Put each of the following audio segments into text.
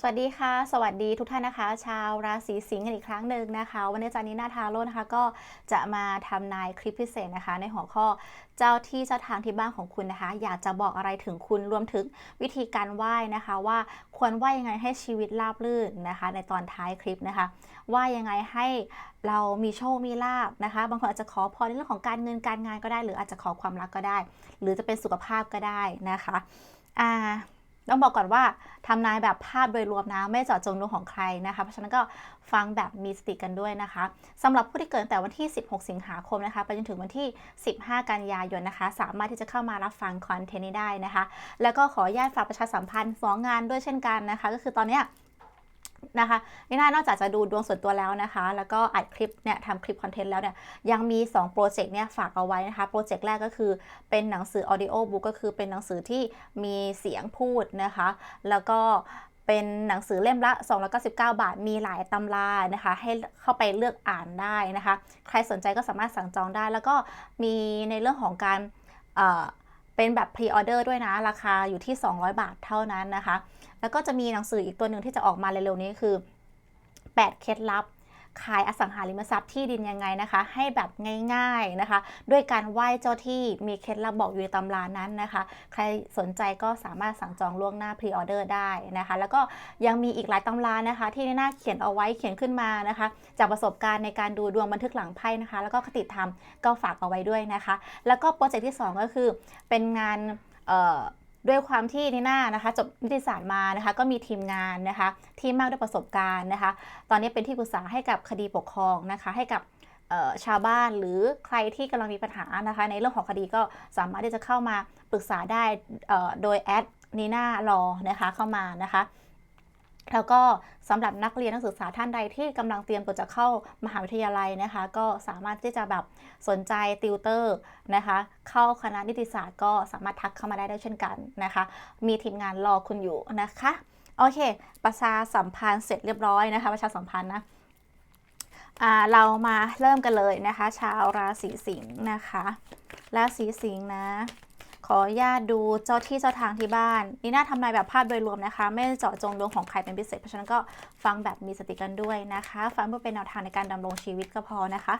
สวัสดีค่ะ สวัสดีทุกท่านนะคะ ชาวราศีสิงห์กันอีกครั้งหนึ่งนะคะ วันนี้จารย์นินาทาโร่นะคะ ก็จะมาทำนายคลิปพิเศษนะคะ ในหัวข้อเจ้าที่เจ้าทางที่บ้านของคุณนะคะ อยากจะบอกอะไรถึงคุณรวมถึงวิธีการไหว้นะคะ ว่าควรไหว้ยังไงให้ชีวิตราบรื่นนะคะ ในตอนท้ายคลิปนะคะไหว้ยังไงให้เรามีโชคมีลาบนะคะ บางคนอาจจะขอพรในเรื่องของการเงินการงานก็ได้ หรืออาจจะขอความรักก็ได้ หรือจะเป็นสุขภาพก็ได้นะคะอ่า ต้องบอกก่อนว่าทำนายแบบภาพโดยรวมนะ ไม่เจาะจงดวงของใครนะคะ เพราะฉะนั้นก็ฟังแบบมีสติกันด้วยนะคะสำหรับผู้ที่เกิดตั้งแต่วันที่ 16 สิงหาคมนะคะ ไปจนถึงวันที่ 15 กันยายนนะคะ สามารถที่จะเข้ามารับฟังคอนเทนต์นี้ได้นะคะ แล้วก็ขออนุญาตฝากประชาสัมพันธ์ฟ้องงานด้วยเช่นกันนะคะ ก็คือตอนเนี้ย นะคะนี่น่านอกจากจะดูดวงส่วนตัวแล้วนะคะ แล้วก็อัดคลิปเนี่ยทำคลิปคอนเทนต์แล้วเนี่ยยังมี 2 โปรเจกต์เนี่ยฝากเอาไว้นะคะ โปรเจกต์แรกก็คือเป็นหนังสือ audio book ก็คือเป็นหนังสือที่มีเสียงพูดนะคะ แล้วก็เป็นหนังสือเล่มละ 299 บาท มีหลายตำรานะคะ ให้เข้าไปเลือกอ่านได้นะคะ ใครสนใจก็สามารถสั่งจองได้ แล้วก็มีในเรื่องของการ เป็นแบบพรีออเดอร์ด้วยนะ ราคาอยู่ที่ 200 บาทเท่านั้นนะคะ แล้วก็จะมีหนังสืออีกตัวหนึ่งที่จะออกมาเร็วๆนี้คือ 8 เคล็ดลับ ขายอสังหาริมทรัพย์ที่ดินยังไงนะคะ ให้แบบง่ายๆนะคะ ด้วยการไหว้เจ้าที่มีเคล็ดลับบอกอยู่ในตำรานั้นนะคะ ใครสนใจก็สามารถสั่งจองล่วงหน้าพรีออเดอร์ได้นะคะ แล้วก็ยังมีอีกหลายตำรานะคะ ที่ใน่าเขียนเอาไว้เขียนขึ้นมานะคะ จากประสบการณ์ในการดูดวงบันทึกหลังไพ่นะคะ แล้วก็คติธรรมก็ฝากเอาไว้ด้วยนะคะ แล้วก็โปรเจกต์ที่ 2 ก็คือเป็นงานเอ่อ ด้วยความที่นิน่านะคะจบนิติศาสตร์มานะคะ ก็มีทีมงานนะคะที่มากด้วยประสบการณ์นะคะ ตอนนี้เป็นที่ปรึกษาให้กับคดีปกครองนะคะ ให้กับชาวบ้านหรือใครที่กำลังมีปัญหานะคะ ในเรื่องของคดีก็สามารถที่จะเข้ามาปรึกษาได้โดยแอดนีน่ารอนะคะเข้ามานะคะ แล้วก็สำหรับนักเรียนนักศึกษาท่านใดที่กำลังเตรียมตัวจะเข้ามหาวิทยาลัยนะคะ ก็สามารถที่จะแบบสนใจติวเตอร์นะคะ เข้าคณะนิติศาสตร์ก็สามารถทักเข้ามาได้ด้วยเช่นกันนะคะ มีทีมงานรอคุณอยู่นะคะ โอเค ประชาสัมพันธ์เสร็จเรียบร้อยนะคะ ประชาสัมพันธ์นะอ่าเรามาเริ่มกันเลยนะคะ ชาวราศีสิงห์นะคะ ราศีสิงห์นะ ขออนุญาตดูเจ้าที่เจ้าทางที่บ้านนี่น่าทำนายแบบภาพโดยรวมนะคะ ไม่เจาะจงดวงของใครเป็นพิเศษ เพราะฉะนั้นก็ฟังแบบมีสติกันด้วยนะคะ ฟังเพื่อเป็นแนวทางในการดำรงชีวิตก็พอนะคะ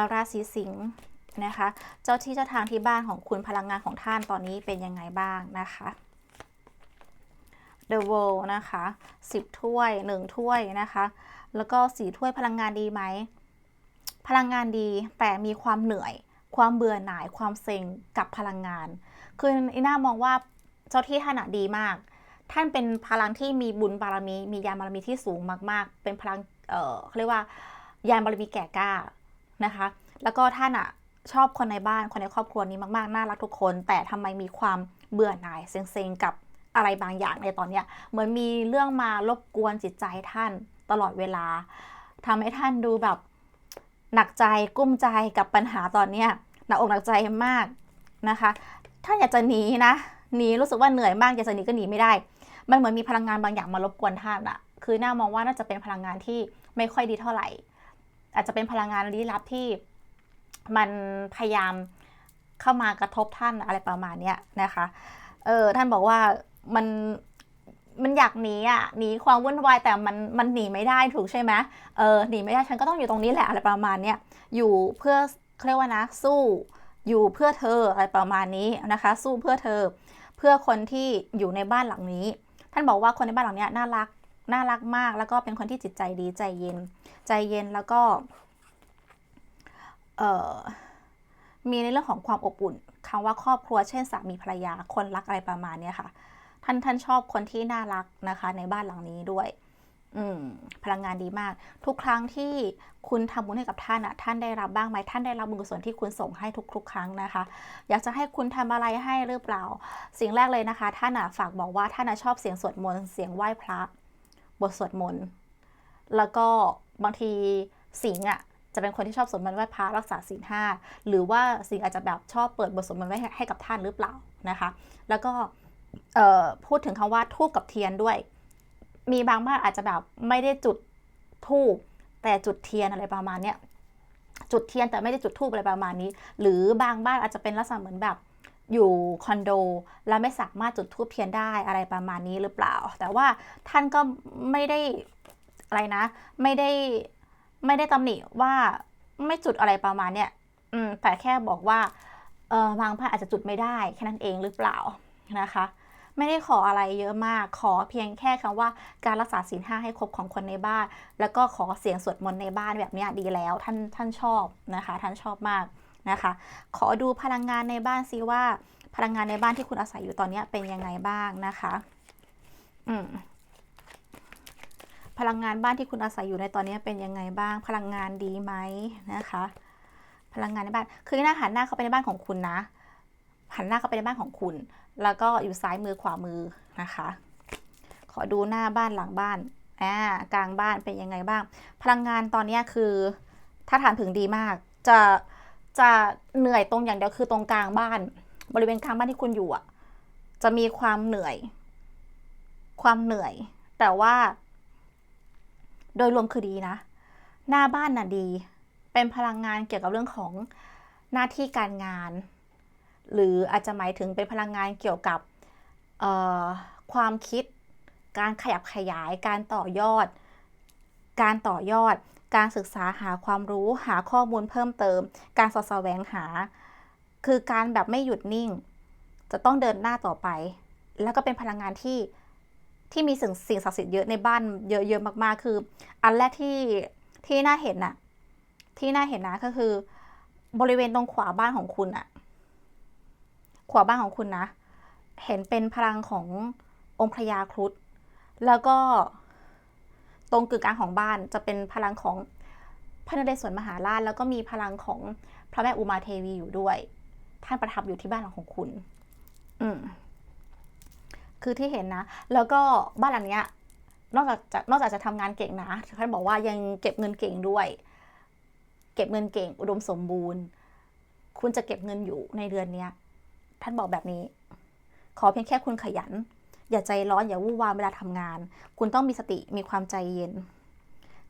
าราศีสิงห์นะคะ เจ้าที่เจ้าทางที่บ้านของคุณพลังงานของท่านตอนนี้เป็นยังไงบ้างนะคะ The World นะคะ 10 ถ้วย 1 ถ้วยนะคะ แล้วก็สีถ้วยพลังงานดีไหม พลังงานดีแต่มีความเหนื่อย ความเบื่อหน่ายความเซ็งกับพลังงาน คืออีน่ามองว่าเจ้าที่ท่านดีมาก ท่านเป็นพลังที่มีบุญบารมี มียานบารมีที่สูงมาก ๆ เป็นพลังเอ่อเขาเรียกว่ายานบารมีแก่กล้านะคะ แล้วก็ท่านอะชอบคนในบ้านคนในครอบครัวนี้มาก ๆ น่ารักทุกคน แต่ทำไมมีความเบื่อหน่ายเซ็งๆกับอะไรบางอย่างในตอนเนี้ยเหมือนมีเรื่องมารบกวนจิตใจท่านตลอดเวลาทำให้ท่านดูแบบหนักใจกุ้มใจกับปัญหาตอนเนี้ย หนักอกหนักใจมากนะคะ ถ้าอยากจะหนีนะหนีรู้สึกว่าเหนื่อยมากอยากจะหนีก็หนีไม่ได้ มันเหมือนมีพลังงานบางอย่างมารบกวนท่านอะคือน่ามองว่าน่าจะเป็นพลังงานที่ไม่ค่อยดีเท่าไหร่ อาจจะเป็นพลังงานลี้ลับที่มันพยายามเข้ามากระทบท่านอะไรประมาณเนี้ยนะคะ เออท่านบอกว่ามันมันอยากหนีอะหนีความวุ่นวายแต่มันมันหนีไม่ได้ถูกใช่ไหมเออหนีไม่ได้ฉันก็ต้องอยู่ตรงนี้แหละอะไรประมาณเนี้ยอยู่เพื่อ เรียกว่านะ สู้อยู่เพื่อเธออะไรประมาณนี้นะคะ สู้เพื่อเธอ เพื่อคนที่อยู่ในบ้านหลังนี้ ท่านบอกว่าคนในบ้านหลังเนี้ยน่ารักน่ารักมาก แล้วก็เป็นคนที่จิตใจดีใจเย็น ใจเย็นแล้วก็มีในเรื่องของความอบอุ่นคำว่าครอบครัวเช่นสามีภรรยาคนรักอะไรประมาณนี้ค่ะ ท่านท่านชอบคนที่น่ารักนะคะในบ้านหลังนี้ด้วย พลังงานดีมาก ทุกครั้งที่คุณทำบุญให้กับท่านอะท่านได้รับบ้างไหมท่านได้รับบุญกุศลที่คุณส่งให้ทุกๆ ครั้งนะคะ อยากจะให้คุณทำอะไรให้หรือเปล่า สิ่งแรกเลยนะคะ ท่านอะฝากบอกว่าท่านอะชอบเสียงสวดมนต์เสียงไหว้พระ บทสวดมนต์แล้วก็บางทีสิงอะจะเป็นคนที่ชอบสวดมนต์ไหว้พระรักษาศีลห้าหรือว่าสิงอาจจะแบบชอบเปิดบทสวดมนต์ไว้ให้กับท่านหรือเปล่านะคะ แล้วก็พูดถึงคำว่าทูบกับเทียนด้วย มีบางบ้านอาจจะแบบไม่ได้จุดทูบแต่จุดเทียนอะไรประมาณเนี้ยจุดเทียนแต่ไม่ได้จุดทูบอะไรประมาณนี้ หรือบางบ้านอาจจะเป็นลักษณะเหมือนแบบอยู่คอนโดแล้วไม่สามารถจุดธูปเทียนได้อะไรประมาณนี้หรือเปล่า แต่ว่าท่านก็ไม่ได้อะไรนะ ไม่ได้ไม่ได้ตำหนิว่าไม่จุดอะไรประมาณเนี้ยอืมแต่แค่บอกว่าเออบางพระอาจจะจุดไม่ได้แค่นั้นเองหรือเปล่านะคะ ไม่ได้ขออะไรเยอะมาก ขอเพียงแค่คำว่าการรักษาศีลห้าให้ครบของคนในบ้าน แล้วก็ขอเสียงสวดมนต์ในบ้านแบบนี้ดีแล้วท่านท่านชอบนะคะ ท่านชอบมากนะคะ ขอดูพลังงานในบ้านซิว่า พลังงานในบ้านที่คุณอาศัยอยู่ตอนนี้เป็นยังไงบ้างนะคะอืมพลังงานบ้านที่คุณอาศัยอยู่ในตอนนี้เป็นยังไงบ้าง พลังงานดีไหมนะคะ พลังงานในบ้าน คือหน้าหันหน้าเข้าไปในบ้านของคุณนะ หันหน้าเข้าไปในบ้านของคุณ แล้วก็อยู่ซ้ายมือขวามือนะคะ ขอดูหน้าบ้านหลังบ้านอ่ากลางบ้านเป็นยังไงบ้าง พลังงานตอนนี้คือถ้าถามถึงดีมาก จะจะเหนื่อยตรงอย่างเดียวคือตรงกลางบ้าน บริเวณกลางบ้านที่คุณอยู่อะจะมีความเหนื่อย ความเหนื่อย แต่ว่า โดยรวมคือดีนะ หน้าบ้านน่ะดี เป็นพลังงานเกี่ยวกับเรื่องของหน้าที่การงาน หรืออาจจะหมายถึงเป็นพลังงานเกี่ยวกับความคิด การขยับขยาย การต่อยอด การต่อยอด การศึกษาหาความรู้หาข้อมูลเพิ่มเติม การสอดแสวงหา คือการแบบไม่หยุดนิ่ง จะต้องเดินหน้าต่อไป แล้วก็เป็นพลังงานที่ที่มีสิ่งสิ่งศักดิ์สิทธิ์เยอะในบ้านเยอะๆมากๆ คือ อันแรกที่ที่น่าเห็นน่ะที่น่าเห็นนะก็คือบริเวณตรงขวาบ้านของคุณอะ ขวาบ้านของคุณนะ เห็นเป็นพลังขององค์พระยาครุฑแล้วก็ตรงกึ่งกลางของบ้านจะเป็นพลังของพระนเรศวรมหาราช แล้วก็มีพลังของพระแม่อุมาเทวีอยู่ด้วย ท่านประทับอยู่ที่บ้านของคุณ อืมคือที่เห็นนะ แล้วก็บ้านหลังเนี้ย นอกจากจะนอกจากจะทำงานเก่งนะท่านบอกว่ายังเก็บเงินเก่งด้วย เก็บเงินเก่ง อุดมสมบูรณ์ คุณจะเก็บเงินอยู่ในเดือนเนี้ย ท่านบอกแบบนี้ ขอเพียงแค่คุณขยัน อย่าใจร้อนอย่าวู่วามเวลาทำงาน คุณต้องมีสติมีความใจเย็น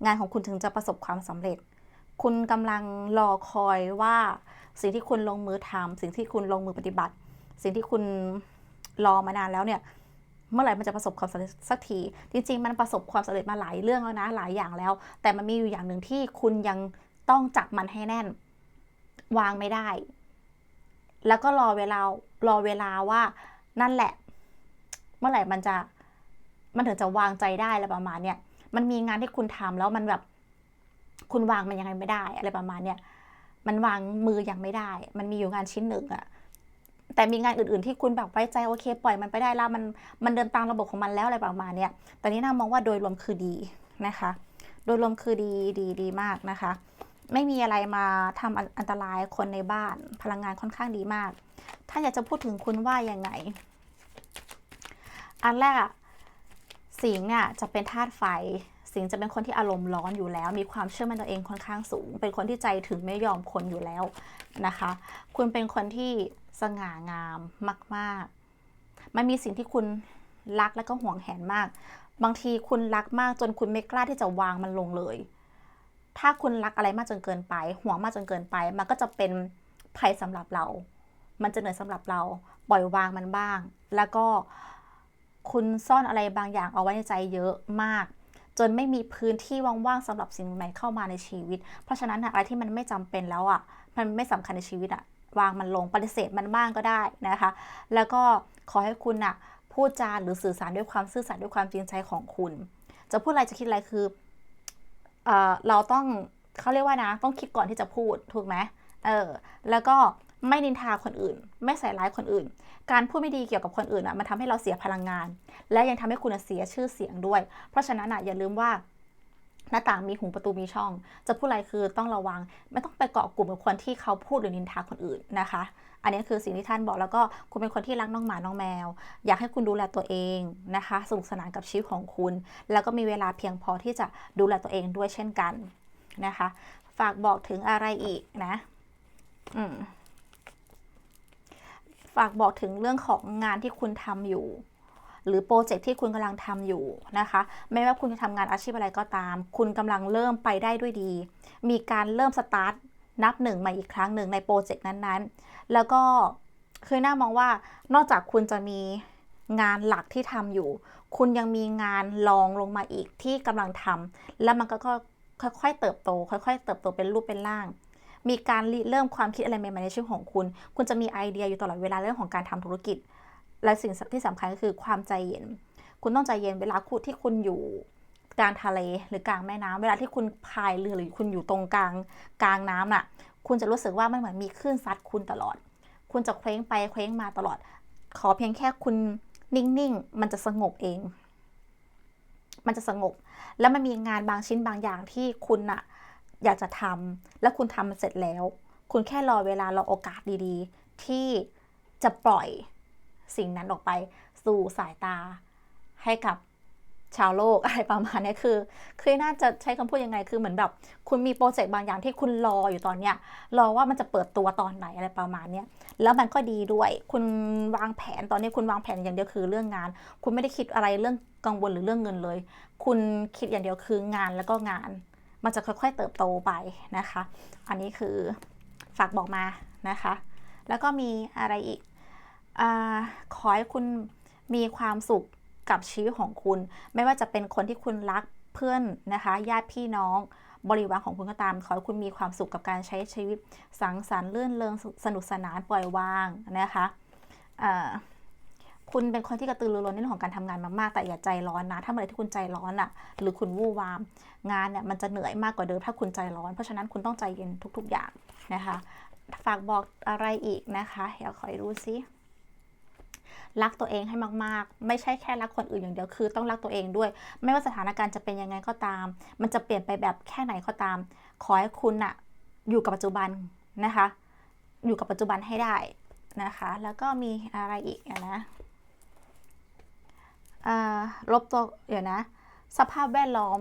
งานของคุณถึงจะประสบความสำเร็จ คุณกำลังรอคอยว่าสิ่งที่คุณลงมือทำสิ่งที่คุณลงมือปฏิบัติ สิ่งที่คุณรอมานานแล้วเนี่ยเมื่อไหร่มันจะประสบความสำเร็จสักที จริง ๆ มันประสบความสำเร็จมาหลายเรื่องแล้วนะ หลายอย่างแล้ว แต่มันมีอยู่อย่างหนึ่งที่คุณยังต้องจับมันให้แน่น วางไม่ได้ แล้วก็รอเวลารอเวลาว่านั่นแหละ เมื่อไหร่มันจะ มันถึงจะวางใจได้อะไรประมาณเนี้ยมันมีงานที่คุณทำแล้วมันแบบ คุณวางมันยังไงไม่ได้ อะไรประมาณเนี้ยมันวางมือยังไม่ได้ มันมีอยู่งานชิ้นหนึ่งอะแต่มีงานอื่นๆที่คุณแบบไว้ใจโอเค ปล่อยมันไปได้แล้วมันมันเดินตามระบบของมันแล้วอะไรประมาณเนี้ยตอนนี้น่ามองว่าโดยรวมคือดีนะคะ โดยรวมคือดีดีดีมากนะคะ ไม่มีอะไรมาทำอันตรายคนในบ้าน พลังงานค่อนข้างดีมาก ถ้าอยากจะพูดถึงคุณว่ายังไง อันแรกอะสิงห์เนี่ยจะเป็นธาตุไฟ สิงห์จะเป็นคนที่อารมณ์ร้อนอยู่แล้ว มีความเชื่อมั่นตัวเองค่อนข้างสูง เป็นคนที่ใจถึงไม่ยอมคนอยู่แล้วนะคะ คุณเป็นคนที่สง่างามมาก ๆ มันมีสิ่งที่คุณรักและก็ห่วงแหนมาก บางทีคุณรักมากจนคุณไม่กล้าที่จะวางมันลงเลย ถ้าคุณรักอะไรมากจนเกินไป ห่วงมากจนเกินไป มันก็จะเป็นภัยสำหรับเรา มันจะเหนื่อยสำหรับเรา ปล่อยวางมันบ้าง แล้วก็คุณซ่อนอะไรบางอย่างเอาไว้ในใจเยอะมาก จนไม่มีพื้นที่ว่างๆสำหรับสิ่งใหม่เข้ามาในชีวิต เพราะฉะนั้นอะไรที่มันไม่จำเป็นแล้วอะ มันไม่สำคัญในชีวิตอะ วางมันลงปฏิเสธมันบ้างก็ได้นะคะ แล้วก็ขอให้คุณอะพูดจาหรือสื่อสารด้วยความซื่อสัตย์ด้วยความจริงใจของคุณ จะพูดอะไรจะคิดอะไรคือ เเราต้องเขาเรียกว่านะ ต้องคิดก่อนที่จะพูดถูกไหมเออแล้วก็ไม่นินทาคนอื่น ไม่ใส่ร้ายคนอื่น การพูดไม่ดีเกี่ยวกับคนอื่นอะมันทำให้เราเสียพลังงาน และยังทำให้คุณเสียชื่อเสียงด้วย เพราะฉะนั้นอะอย่าลืมว่า หน้าต่างมีหูประตูมีช่อง จะพูดอะไรคือต้องระวัง ไม่ต้องไปเกาะกลุ่มกับคนที่เขาพูดหรือนินทาคนอื่นนะคะ อันนี้คือสิ่งที่ท่านบอกแล้วก็คุณเป็นคนที่รักน้องหมาน้องแมว อยากให้คุณดูแลตัวเองนะคะสนุกสนานกับชีวิตของคุณ แล้วก็มีเวลาเพียงพอที่จะดูแลตัวเองด้วยเช่นกันนะคะ ฝากบอกถึงอะไรอีกนะ อืมฝากบอกถึงเรื่องของงานที่คุณทำอยู่ หรือโปรเจกต์ที่คุณกำลังทำอยู่นะคะ ไม่ว่าคุณจะทำงานอาชีพอะไรก็ตาม คุณกำลังเริ่มไปได้ด้วยดี มีการเริ่มสตาร์ทนับหนึ่งใหม่อีกครั้งหนึ่งในโปรเจกต์นั้นๆ แล้วก็คือน่ามองว่านอกจากคุณจะมีงานหลักที่ทำอยู่ คุณยังมีงานรองลงมาอีกที่กำลังทำแล้วมันก็ค่อยๆเติบโต ค่อย ๆ เติบโตเป็นรูปเป็นร่าง มีการเริ่มความคิดอะไรใหม่ๆในชีวิตของคุณ คุณจะมีไอเดียอยู่ตลอดเวลาเรื่องของการทำธุรกิจ และสิ่งที่สำคัญก็คือความใจเย็น คุณต้องใจเย็นเวลาคุณที่คุณอยู่กลางทะเลหรือกลางแม่น้ำเวลาที่คุณพายเรือหรือคุณอยู่ตรงกลางกลางน้ำน่ะ คุณจะรู้สึกว่ามันเหมือนมีคลื่นซัดคุณตลอด คุณจะเคว้งไปเคว้งมาตลอด ขอเพียงแค่คุณนิ่งๆ มันจะสงบเอง มันจะสงบ แล้วมันมีงานบางชิ้นบางอย่างที่คุณอะอยากจะทำแล้วคุณทำมันเสร็จแล้ว คุณแค่รอเวลารอโอกาสดีๆ ที่จะปล่อย สิ่งนั้นออกไปสู่สายตาให้กับชาวโลกอะไรประมาณนี้คือ คือน่าจะใช้คำพูดยังไงคือเหมือนแบบ คุณมีโปรเจกต์บางอย่างที่คุณรออยู่ตอนเนี้ยรอว่ามันจะเปิดตัวตอนไหนอะไรประมาณเนี้ยแล้วมันก็ดีด้วย คุณวางแผนตอนนี้คุณวางแผนอย่างเดียวคือเรื่องงาน คุณไม่ได้คิดอะไรเรื่องกังวลหรือเรื่องเงินเลย คุณคิดอย่างเดียวคืองานแล้วก็งาน มันจะค่อยๆเติบโตไปนะคะ อันนี้คือฝากบอกมานะคะ แล้วก็มีอะไรอีก อขอให้คุณมีความสุขกับชีวิตของคุณ ไม่ว่าจะเป็นคนที่คุณรักเพื่อนนะคะ ญาติพี่น้องบริวารของคุณก็ตาม ขอให้คุณมีความสุขกับการใช้ชีวิตสังสรรค์เลื่อนเลงสนุกสนานปล่อยวางนะคะคุณเป็นคนที่กระตือรือร้นในเรื่องของการทำงานมากๆ แต่อย่าใจร้อนนะ ถ้าเมื่อไรที่คุณใจร้อนอะ่ะหรือคุณวู่วาม งานเนี่ยมันจะเหนื่อยมากกว่าเดิมถ้าคุณใจร้อน เพราะฉะนั้นคุณต้องใจเย็นทุก ๆ อย่างนะคะ ฝากบอกอะไรอีกนะคะ เดี๋ยวขอดูซิ รักตัวเองให้มากๆ ไม่ใช่แค่รักคนอื่นอย่างเดียวคือ ต้องรักตัวเองด้วย ไม่ว่าสถานการณ์จะเป็นยังไงก็ตาม มันจะเปลี่ยนไปแบบแค่ไหนก็ตาม ขอให้คุณอะอยู่กับปัจจุบันนะคะ อยู่กับปัจจุบันให้ได้นะคะ แล้วก็มีอะไรอีกนะลบตัวเดี๋ยวนะ สภาพแวดล้อม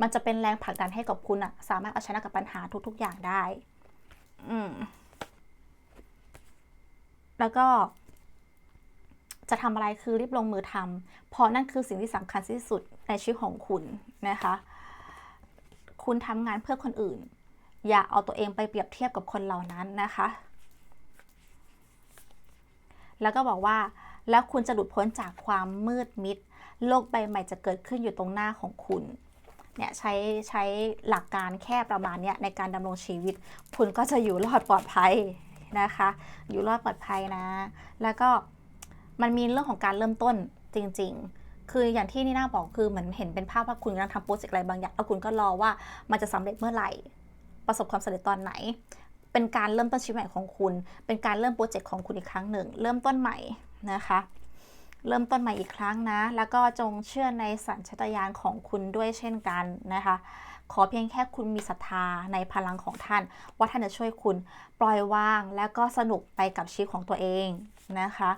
มันจะเป็นแรงผลักดันให้กับคุณอะสามารถเอาชนะกับปัญหาทุก ๆ อย่างได้ อืม แล้วก็ จะทำอะไรคือรีบลงมือทำเพราะนั่นคือสิ่งที่สำคัญที่สุดในชีวิตของคุณนะคะ คุณทำงานเพื่อคนอื่น อย่าเอาตัวเองไปเปรียบเทียบกับคนเหล่านั้นนะคะ แล้วก็บอกว่า แล้วคุณจะหลุดพ้นจากความมืดมิด โลกใบใหม่จะเกิดขึ้นอยู่ตรงหน้าของคุณเนี่ยใช้ใช้หลักการแค่ประมาณนี้ในการดำรงชีวิต คุณก็จะอยู่รอดปลอดภัยนะคะ อยู่รอดปลอดภัยนะ แล้วก็ มันมีเรื่องของการเริ่มต้นจริง ๆ คืออย่างที่นี่น่าบอกคือเหมือนเห็นเป็นภาพว่าคุณกำลังทำโปรเจกต์อะไรบางอย่างแล้วคุณก็รอว่ามันจะสำเร็จเมื่อไหร่ ประสบความสำเร็จตอนไหน เป็นการเริ่มต้นชีวิตใหม่ของคุณ เป็นการเริ่มโปรเจกต์ของคุณอีกครั้งหนึ่ง เริ่มต้นใหม่นะคะเริ่มต้นใหม่อีกครั้งนะ แล้วก็จงเชื่อในสัญชาตญาณของคุณด้วยเช่นกันนะคะ ขอเพียงแค่คุณมีศรัทธาในพลังของท่าน ว่าท่านจะช่วยคุณปล่อยวาง และก็สนุกไปกับชีวิตของตัวเองนะคะ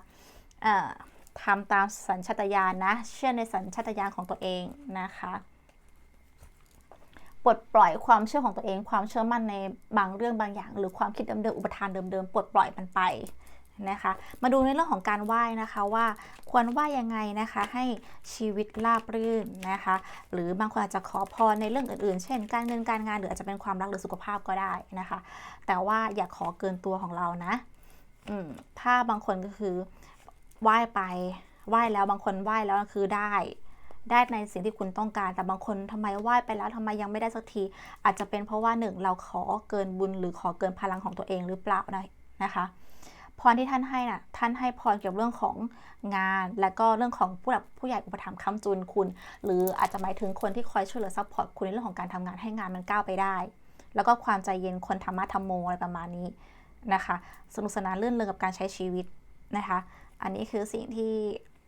ทำตามสัญชาตญาณนะ เชื่อในสัญชาตญาณของตัวเองนะคะปลดปล่อยความเชื่อของตัวเอง ความเชื่อมั่นในบางเรื่องบางอย่าง หรือความคิดเดิมๆอุปทานเดิมๆปลดปล่อยมันไปนะคะ มาดูในเรื่องของการไหว้นะคะว่าควรไหว้ยังไงนะคะให้ชีวิตราบรื่นนะคะ หรือบางคนอาจจะขอพรในเรื่องอื่นๆ เช่น การเงินการงานหรืออาจจะเป็นความรักหรือสุขภาพก็ได้นะคะ แต่ว่าอย่าขอเกินตัวของเรานะถ้าบางคนก็คือ ไหว้ไปไหว้แล้วบางคนไหว้แล้วคือได้ ได้ในสิ่งที่คุณต้องการ แต่บางคนทำไมไหว้ไปแล้วทำไมยังไม่ได้สักที อาจจะเป็นเพราะว่าหนึ่งเราขอเกินบุญหรือขอเกินพลังของตัวเองหรือเปล่านะนะคะพรที่ท่านให้น่ะ ท่านให้พรเกี่ยวกับเรื่องของงาน และก็เรื่องของผู้หลักผู้ใหญ่อุปถัมภ์ค้ำจุนคุณ หรืออาจจะหมายถึงคนที่คอยช่วยเหลือซัพพอร์ตคุณในเรื่องของการทำงานให้งานมันก้าวไปได้ แล้วก็ความใจเย็นคนธรรมะธรรมโมอะไรประมาณนี้นะคะ สนุกสนานเลื่อนเริงกับการใช้ชีวิตนะคะ อันนี้คือสิ่งที่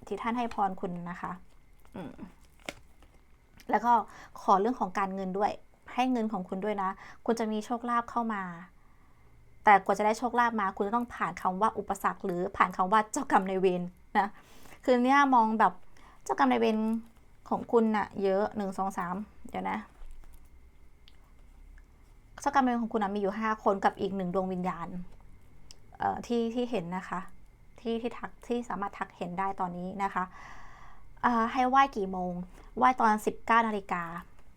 ที่ท่านให้พรคุณนะคะอืมแล้วก็ขอเรื่องของการเงินด้วย ให้เงินของคุณด้วยนะ คุณจะมีโชคลาภเข้ามา แต่กว่าจะได้โชคลาภมา คุณจะต้องผ่านคำว่าอุปสรรค หรือผ่านคำว่าเจ้ากรรมในเวรนะ คือเนี่ยมองแบบเจ้ากรรมในเวรของคุณนะ่ะ เยอะหนึ่งสองสามเดี๋ยวนะเจ้ากรรมในเวรของคุณนะมีอยู่ห้าคนกับอีกหนึ่งดวงวิญญาณเอ่อที่ที่เห็นนะคะ ที่ที่ทักที่สามารถทักเห็นได้ตอนนี้นะคะให้ไหว้กี่โมง ไหว้ตอน 19นาฬิกา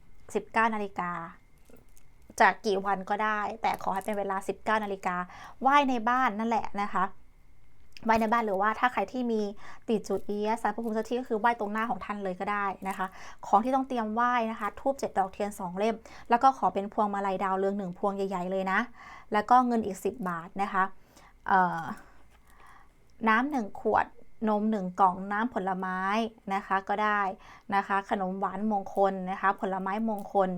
19นาฬิกาจากกี่วันก็ได้ แต่ขอให้เป็นเวลา 19นาฬิกาไหว้ในบ้านนั่นแหละนะคะไหว้ในบ้านหรือว่าถ้าใครที่มีติดจุดเอียสารพระภูมิเจ้าที่ก็คือไหว้ตรงหน้าของท่านเลยก็ได้นะคะ ของที่ต้องเตรียมไหว้นะคะทูบเจ็ดดอกเทียนสองเล่ม แล้วก็ขอเป็นพวงมาลัยดาวเรืองหนึ่งพวงใหญ่ ๆ เลยนะ แล้วก็เงินอีก 10 บาทนะคะเอ่อ น้ำหนึ่งขวดนมหนึ่งกล่องน้ำผลไม้นะคะก็ได้นะคะ ขนมหวานมงคลนะคะ ผลไม้มงคล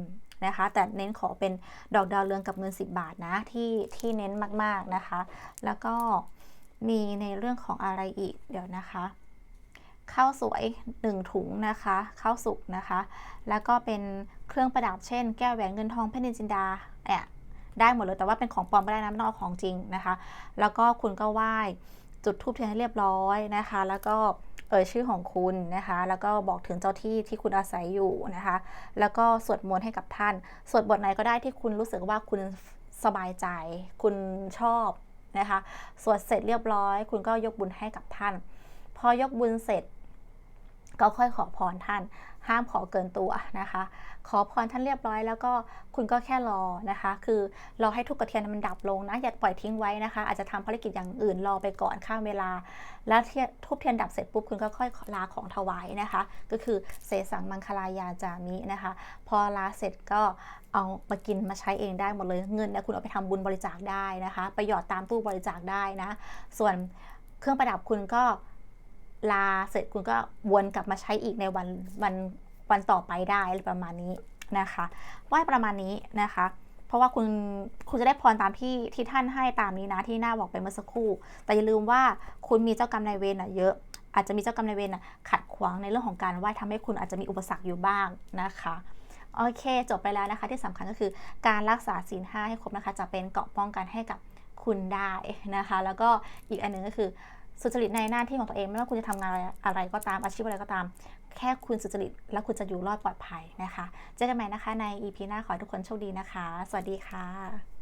นะคะ แต่เน้นขอเป็นดอกดาวเรืองกับเงิน 10 บาทนะที่ที่เน้นมากๆนะคะ แล้วก็มีในเรื่องของอะไรอีกเดี๋ยวนะคะข้าวสวย 1 ถุงนะคะข้าวสุกนะคะ แล้วก็เป็นเครื่องประดับเช่น แก้วแหวนเงินทองเพชรนินจินดาเนี่ยได้หมดเลยแต่ว่าเป็นของปลอมไม่ได้นะไม่ต้องเอาของจริงนะคะ แล้วก็คุณก็ไหว้ จุดทูบเทียนให้เรียบร้อยนะคะ แล้วก็เอ่ยชื่อของคุณนะคะ แล้วก็บอกถึงเจ้าที่ที่คุณอาศัยอยู่นะคะ แล้วก็สวดมนต์ให้กับท่าน สวดบทไหนก็ได้ที่คุณรู้สึกว่าคุณสบายใจ คุณชอบนะคะ สวดเสร็จเรียบร้อย คุณก็ยกบุญให้กับท่าน พอยกบุญเสร็จ ก็ค่อยขอพรท่าน ห้ามขอเกินตัวนะคะ ขอพรท่านเรียบร้อย แล้วก็คุณก็แค่รอนะคะ คือรอให้ทุกกระเทียนมันดับลงนะ อย่าปล่อยทิ้งไว้นะคะ อาจจะทำภารกิจอย่างอื่นรอไปก่อนข้ามเวลา แล้วเทียทูบเทียนดับเสร็จปุ๊บคุณก็ค่อยลาของถวายนะคะ ก็คือเสสังมังคลายาจามินะคะ พอลาเสร็จก็เอามากินมาใช้เองได้หมดเลยเงินเนี่ยคุณเอาไปทำบุญบริจาคได้นะคะ ไปหยอดตามตู้บริจาคได้นะ ส่วนเครื่องประดับคุณก็ลาเสร็จคุณก็วนกลับมาใช้อีกในวันวัน วันต่อไปได้อะไรประมาณนี้นะคะไหว้ประมาณนี้นะคะ เพราะว่าคุณคุณจะได้พรตามที่ที่ท่านให้ตามนี้นะที่หน้าบอกไปเมื่อสักครู่ แต่อย่าลืมว่าคุณมีเจ้ากรรมนายเวรอะเยอะ อาจจะมีเจ้ากรรมนายเวรอะขัดขวางในเรื่องของการไหว้ทำให้คุณอาจจะมีอุปสรรคอยู่บ้างนะคะโอเค จบไปแล้วนะคะ ที่สำคัญก็คือการรักษาศีลห้าให้ครบนะคะ จะเป็นเกราะป้องกันให้กับคุณได้นะคะ แล้วก็อีกอันหนึ่งก็คือ สุจริตในหน้าที่ของตัวเองไม่ว่าคุณจะทำงานอะไรอะไรก็ตามอาชีพอะไรก็ตาม แค่คุณสุจริตแล้วคุณจะอยู่รอดปลอดภัยนะคะ เจอกันใหม่นะคะใน EP หน้าขอให้ทุกคนโชคดีนะคะ สวัสดีค่ะ